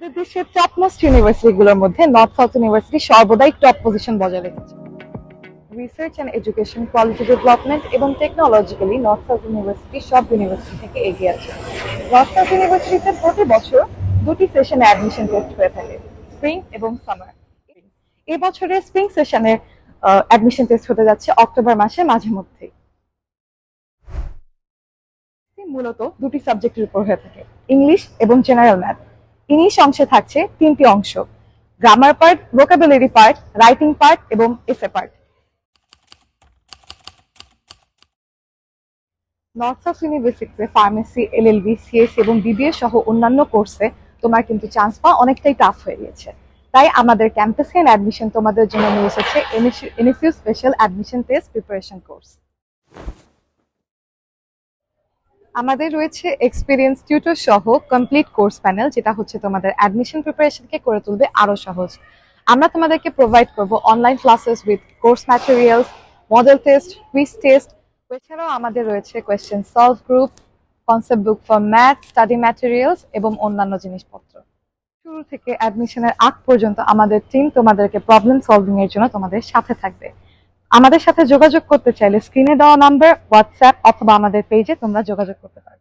আমাদের দেশের top most ইউনিভার্সিটিগুলোর মধ্যে নর্থ সাউথ ইউনিভার্সিটি সর্বদাই টপ পজিশন বজায় রেখেছে। Research and education quality development এবং টেকনোলজিক্যালি নর্থ সাউথ ইউনিভার্সিটি সব ইউনিভার্সিটি থেকে এগিয়ে আছে। নর্থ সাউথ ইউনিভার্সিটিতে প্রতি বছর দুটি সেশনে অ্যাডমিশন টেস্ট হয়ে থাকে স্প্রিং এবং সামার এই বছরের স্প্রিং সেশনে অ্যাডমিশন টেস্ট হতে যাচ্ছে অক্টোবর মাসের মাঝে মধ্যেই। মূলত দুটি সাবজেক্টের উপর হয়ে থাকে ইংলিশ এবং জেনারেল ম্যাথ ইংলিশ অংশে থাকছে তিনটি অংশ। Grammar part vocabulary part writing part এবং এসে পার্ট নর্থ সাউথ ইউনিভার্সিটিতে ফার্মেসি এলএলবি সিএস এবং বিবিএ সহ অন্যান্য কোর্সে তোমার কিন্তু চান্স পাওয়া অনেকটাই টাফ হয়ে গেছে তাই আমাদের ক্যাম্পাসে অ্যাডমিশন তোমাদের জন্য নিয়ে এসেছে NSU special admission test preparation course আমাদের রয়েছে এক্সপিরিয়েন্স টিউটর সহ কমপ্লিট কোর্স প্যানেল যেটা হচ্ছে তোমাদের অ্যাডমিশন প্রিপারেশনকে করে তুলবে আরও সহজ। আমরা তোমাদেরকে প্রোভাইড করব online classes with course materials model test quiz test এছাড়াও আমাদের রয়েছে question solve group concept book for math study materials এবং অন্যান্য জিনিসপত্র। শুরু থেকে অ্যাডমিশনের আগ পর্যন্ত আমাদের টিম তোমাদেরকে প্রবলেম সলভিং এর জন্য তোমাদের সাথে থাকবে। আমাদের সাথে যোগাযোগ করতে চাইলে স্ক্রিনে দেওয়া নাম্বার হোয়াটসঅ্যাপ অথবা আমাদের পেজে তোমরা যোগাযোগ করতে পারো।